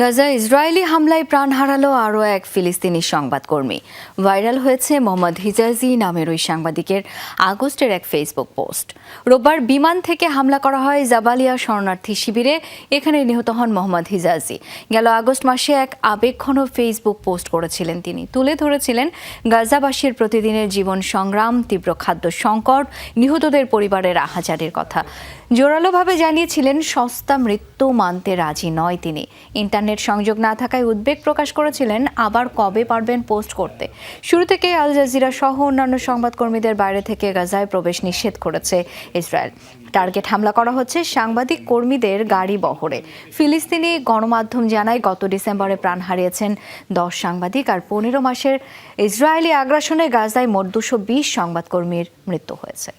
Gaza Israeli হামলায় প্রাণ হারালো আরও এক ফিলিস্তিনি সংবাদকর্মী। ভাইরাল হয়েছে মোহাম্মদ হিজাজি নামের ওই সাংবাদিকের আগস্টের এক ফেসবুক পোস্ট। রোববার বিমান থেকে হামলা করা হয় জাবালিয়া শরণার্থী শিবিরে, এখানে নিহত হন মোহাম্মদ হিজাজি। গেল আগস্ট মাসে এক আবেগঘন ফেসবুক পোস্ট করেছিলেন তিনি। তুলে ধরেছিলেন, গাজাবাসীর প্রতিদিনের জীবন সংগ্রাম, তীব্র খাদ্য সংকট, নিহতদের পরিবারের আহাজারির কথা। জোরালোভাবে জানিয়েছিলেন, সস্তা মৃত্যু মানতে রাজি নয় তিনি। ইন্টারনেট সংযোগ না থাকায় উদ্বেগ প্রকাশ করেছিলেন, আবার কবে পারবেন পোস্ট করতে? শুরু থেকে আল জাজিরা সহ অন্যান্য সংবাদকর্মীদের বাইরে থেকে গাজায় প্রবেশ নিষেধ করেছে ইসরায়েল। টার্গেট হামলা করা হচ্ছে সাংবাদিক কর্মীদের গাড়ি বহরে। ফিলিস্তিনি গণমাধ্যম জানায়, গত ডিসেম্বরে প্রাণ হারিয়েছেন দশ সাংবাদিক আর পনেরো মাসের ইসরায়েলি আগ্রাসনে গাজায় মোট দুশো বিশ সংবাদকর্মীর মৃত্যু হয়েছে।